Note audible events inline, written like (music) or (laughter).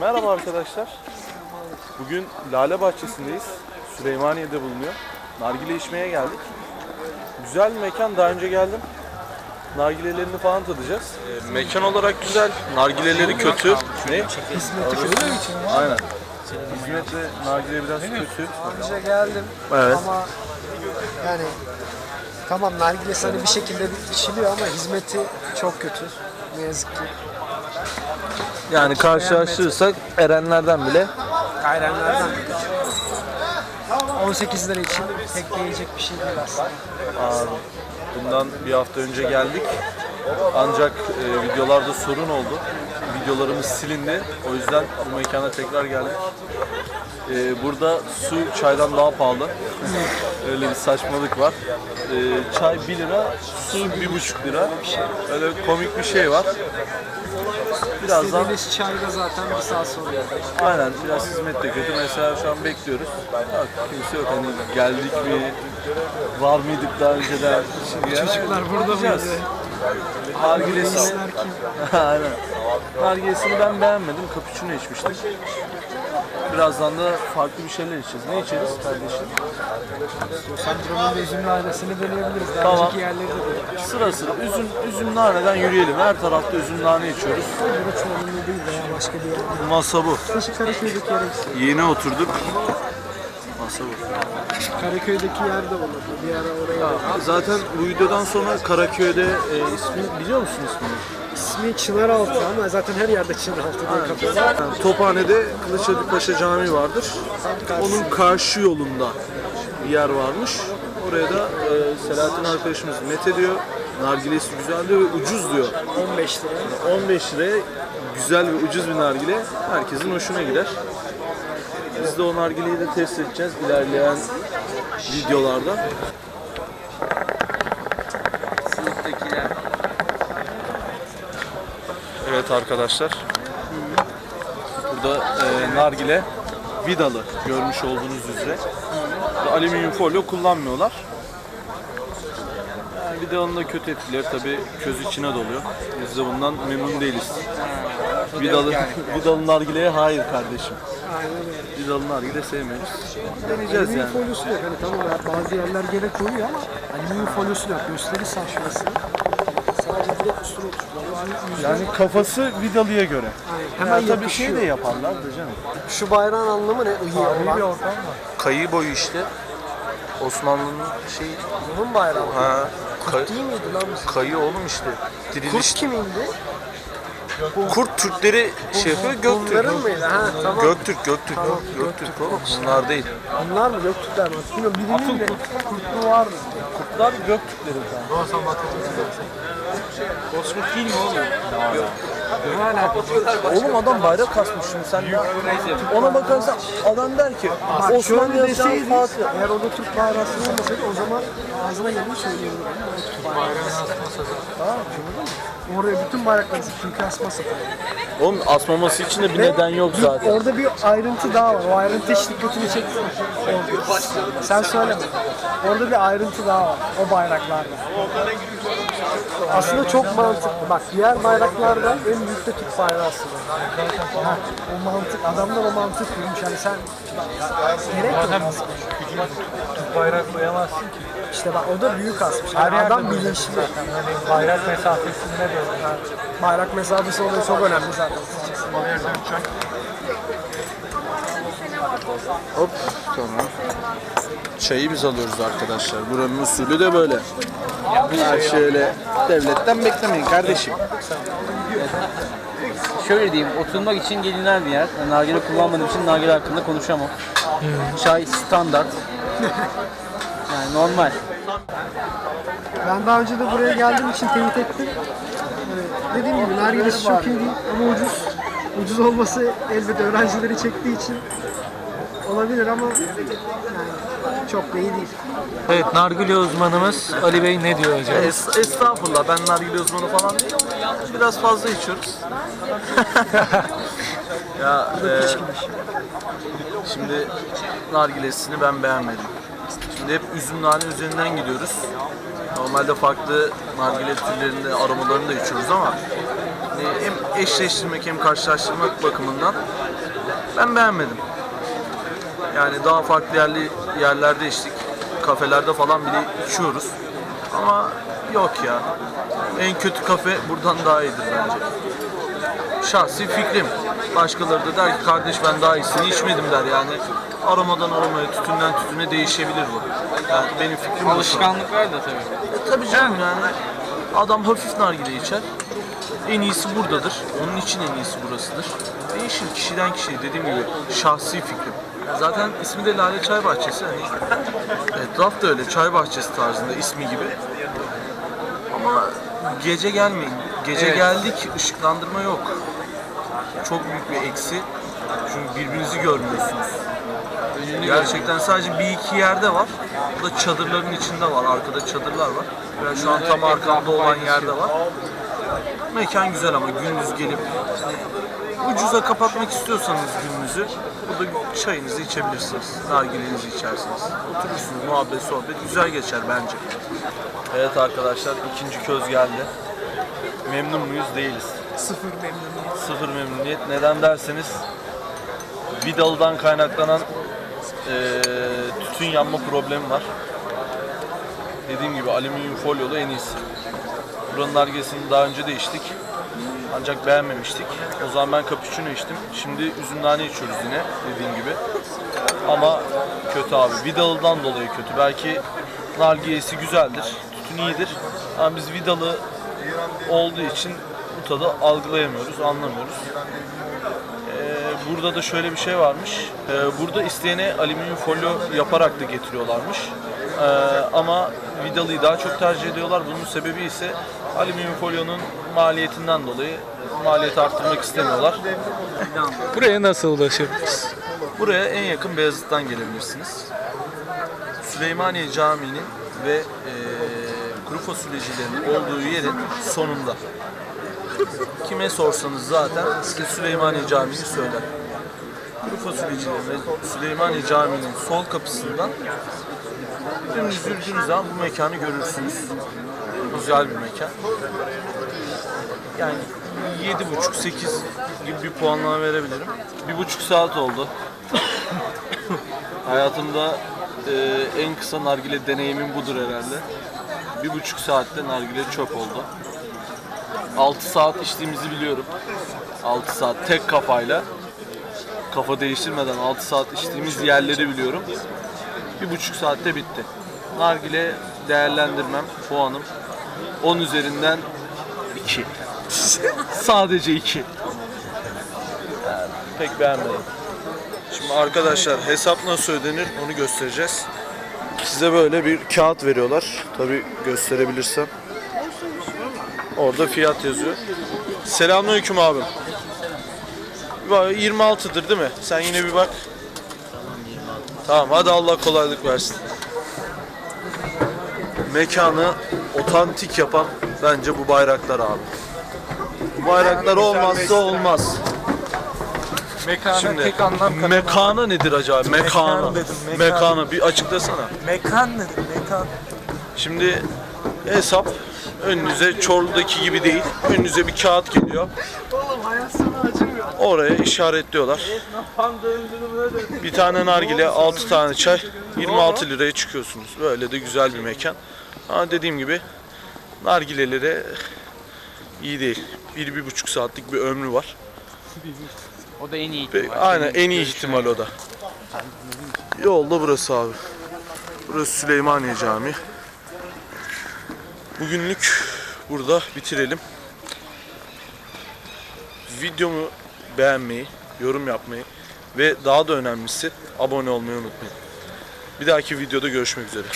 Merhaba arkadaşlar. Bugün Lale Bahçesi'ndeyiz. Süleymaniye'de bulunuyor. Nargile içmeye geldik. Güzel bir mekan. Daha önce geldim. Nargilelerini falan tadacağız. Ee, mekan olarak güzel. Nargileleri kötü. Ne? Hizmeti kötü için Aynen. Hizmet ve nargile biraz kötü. önce geldim Evet. ama yani tamam nargilesi hani bir şekilde içiliyor ama hizmeti çok kötü. Ne yazık ki. Yani karşılaştırırsak Erenlerden bile Gayrenlerden 18 lira için pek değecek bir şey değil aslında. Abi, bundan bir hafta önce geldik. Ancak e, videolarda sorun oldu. Videolarımız silindi. O yüzden bu mekana tekrar geldik. E, burada su çaydan daha pahalı. Öyle bir saçmalık var. E, çay 1 lira, su 1,5 lira. Öyle komik bir şey var. Birazdan İstediğiniz çay da zaten bir saat sonra. Aynen biraz hizmet de kötü. Mesela şu an bekliyoruz. Yok, kimse yok. Hani geldik mi? Var mıydık daha önceden? Şimdi Çocuklar burada bakacağız. mıydı? Nargilesini. (laughs) Nargilesini ben beğenmedim. Cappuccino içmiştim. Birazdan da farklı bir şeyler içeceğiz. Ne içeriz kardeşim? Sen buranın da üzümlü ailesini deneyebiliriz. Daha Tamam. önceki yerleri de deneyebiliriz. Sıra sıra üzüm, üzüm naneden yürüyelim. Her tarafta üzüm nane içiyoruz. Burada çoğunluğu değil veya başka bir yer. Masa bu. Taşı Karaköy'deki yere gitsin. Yeni oturduk. Masa bu. Karaköy'deki yer de olur. Bir ara oraya. Zaten bu videodan sonra Karaköy'de e, ismi biliyor musun ismini? İsmi Çınaraltı ama zaten her yerde Çınaraltı diye kapatıyor. Yani Tophane'de Kılıçdaroğlu Paşa Camii vardır. Onun karşı yolunda bir yer varmış. Oraya da e, Selahattin arkadaşımız met ediyor. Nargilesi güzel diyor ve ucuz diyor. 15 lira. 15 liraya güzel ve ucuz bir nargile herkesin hoşuna gider. Biz de o nargileyi de test edeceğiz ilerleyen videolarda. Arkadaşlar. Burada e, nargile vidalı görmüş olduğunuz üzere. Burada alüminyum folyo kullanmıyorlar. Yani vidanın da kötü etkileri tabii köz içine doluyor. Biz de bundan memnun değiliz. Vidalı, vidalı nargileye hayır kardeşim. Öyle. Vidalı nargile sevmiyoruz. Deneyeceğiz Alüminyum yani. folyosu da yok. Hani tamam ya, bazı yerler gene koyuyor ama alüminyum folyosu da yok. Gösterirsen şurasını. Yani kafası vidalıya göre. Aynen. Hemen Hemen tabii şey de yaparlar da canım. Şu bayrağın anlamı ne? Iyi olan. Kayı boyu işte. Osmanlı'nın şey Bunun bayrağı. ha Kurt değil miydi lan kayı oğlum işte. Kurt kimindi? Kurt Türkleri şey yapıyor Göktürk. Bunların mıydı? Ha tamam. Göktürk, Göktürk. Tamam, Göktürk oğlum. Bunlar değil. Bunlar mı? Göktürkler mi? Bilmiyorum. Birinin de kurtlu var mı? Kurtlar Göktürkleri falan. Bozkurt değil mi oğlum? Ne alakası? Oğlum adam bayrak kasmış şimdi sen de ona bakarsan adam der ki Osmanlı deseydin, Fatih. eğer orada Türk bayrağı olmasaydı o zaman ağzına geleni söyleyebilirim. Tamam mı? Oraya bütün bayrakları çünkü asması. Oğlum asmaması için de bir neden yok zaten. Orada bir ayrıntı daha var. O ayrıntı hiç dikkatini çekti mi? Sen söyleme. Orada bir ayrıntı daha var. O bayraklarda. Aslında çok mantıklı. Bak diğer bayraklardan en büyük de Türk bayrağı aslında. Ha, o mantık, adamlar o mantık kurmuş. Yani sen gerek yok aslında. Türk bayrak koyamazsın ki. İşte bak o da büyük asmış. Her Yani yerde adam bilinçli. Hani bayrak mesafesinde böyle. Bayrak mesafesi olayı çok önemli zaten. Hop tamam. Çayı biz alıyoruz arkadaşlar. Buranın usulü de böyle. Her şeyle devletten beklemeyin kardeşim. Şöyle diyeyim, oturmak için gelinen bir yer. Yani nargile kullanmadığım için nargile hakkında konuşamam. Çay standart. Yani normal. Ben daha önce de buraya geldiğim için teyit ettim. Yani dediğim gibi nargilesi çok iyi değil ama ucuz. Ucuz olması elbette öğrencileri çektiği için olabilir ama yani çok da iyi değil. Evet nargile uzmanımız Ali Bey ne diyor hocam? Es- estağfurullah ben nargile uzmanı falan değilim. Biraz fazla içiyoruz. (laughs) ya e, şimdi nargilesini ben beğenmedim. Şimdi hep üzüm nane üzerinden gidiyoruz. Normalde farklı nargile türlerinde aromalarını da içiyoruz ama e, hem eşleştirmek hem karşılaştırmak bakımından ben beğenmedim. Yani daha farklı yerli yerlerde içtik. Kafelerde falan bile içiyoruz. Ama yok ya. En kötü kafe buradan daha iyidir bence. Şahsi fikrim. Başkaları da der ki kardeş ben daha iyisini içmedim der yani. Aromadan aromaya, tütünden tütüne değişebilir bu. Yani benim fikrim bu. Alışkanlıklar da tabii. E, tabii canım yani. Adam hafif nargile içer. En iyisi buradadır. Onun için en iyisi burasıdır. Değişir kişiden kişiye dediğim gibi şahsi fikrim. Zaten ismi de Lale Çay Bahçesi. Hani etraf da öyle çay bahçesi tarzında ismi gibi. Ama gece gelmeyin. Gece Evet. geldik ışıklandırma yok. Çok büyük bir eksi. Çünkü birbirinizi görmüyorsunuz. Gerçekten sadece bir iki yerde var. Bu da çadırların içinde var. Arkada çadırlar var. Ben şu an tam arkamda olan yerde var. Mekan güzel ama gündüz gelip ucuza kapatmak istiyorsanız gününüzü burada çayınızı içebilirsiniz. Nargilenizi içersiniz. Oturursunuz, muhabbet, sohbet güzel geçer bence. Evet arkadaşlar ikinci köz geldi. Memnun muyuz? Değiliz. Sıfır memnuniyet. Sıfır memnuniyet. Neden derseniz vidalıdan kaynaklanan eee tütün yanma problemi var. Dediğim gibi alüminyum folyolu en iyisi. Buranın nargilesini daha önce de içtik. Ancak beğenmemiştik. O zaman ben cappuccino içtim. Şimdi üzüm nane içiyoruz yine dediğim gibi. Ama kötü abi. Vidalı'dan dolayı kötü. Belki nargilesi güzeldir. Tütün iyidir. Ama biz vidalı olduğu için bu tadı algılayamıyoruz, anlamıyoruz. Ee, burada da şöyle bir şey varmış. Ee, burada isteyene alüminyum folyo yaparak da getiriyorlarmış. Ee, ama vidalıyı daha çok tercih ediyorlar. Bunun sebebi ise alüminyum folyonun maliyetinden dolayı maliyeti arttırmak istemiyorlar. Buraya nasıl ulaşırız? Buraya en yakın Beyazıt'tan gelebilirsiniz. Süleymaniye Camii'nin ve e, kuru fasulyecilerin olduğu yerin sonunda. Kime sorsanız zaten size Süleymaniye Camii'ni söyler. Kuru fasulyecilerin ve Süleymaniye Camii'nin sol kapısından dümdüz yürüdüğünüz zaman bu mekanı görürsünüz. Güzel bir mekan. Yani 7,5-8 gibi bir puanlama verebilirim. Bir buçuk saat oldu. (coughs) Hayatımda e, en kısa nargile deneyimim budur herhalde. Bir buçuk saatte nargile çok oldu. 6 saat içtiğimizi biliyorum. 6 saat tek kafayla. Kafa değiştirmeden 6 saat içtiğimiz yerleri biliyorum. Bir buçuk saatte bitti. Nargile değerlendirmem, puanım 10 üzerinden 2. (laughs) Sadece 2. Yani pek beğenmedim. Şimdi arkadaşlar hesap nasıl ödenir onu göstereceğiz. Size böyle bir kağıt veriyorlar. Tabi gösterebilirsem. Orada fiyat yazıyor. Selamünaleyküm abim. Bak, 26'dır değil mi? Sen yine bir bak. Tamam hadi Allah kolaylık versin. Mekanı otantik yapan bence bu bayraklar abi. Bu bayraklar olmazsa olmaz. Mekana Şimdi tek anlam mekana nedir acaba? Mekana. Mekan dedim, mekan. Mekana bir açıklasana. Mekan nedir? Mekan. Şimdi hesap önünüze Çorlu'daki gibi değil. Önünüze bir kağıt geliyor. Oğlum hayat sana acımıyor. Oraya işaretliyorlar. Bir tane nargile, 6 tane çay, 26 liraya çıkıyorsunuz. Böyle de güzel bir mekan. Ama dediğim gibi nargileleri iyi değil. Bir, bir buçuk saatlik bir ömrü var. O da en iyi ihtimal. aynen Senin en iyi ihtimal o da. Yolda burası abi. Burası Süleymaniye Camii. Bugünlük burada bitirelim. Videomu beğenmeyi, yorum yapmayı ve daha da önemlisi abone olmayı unutmayın. Bir dahaki videoda görüşmek üzere.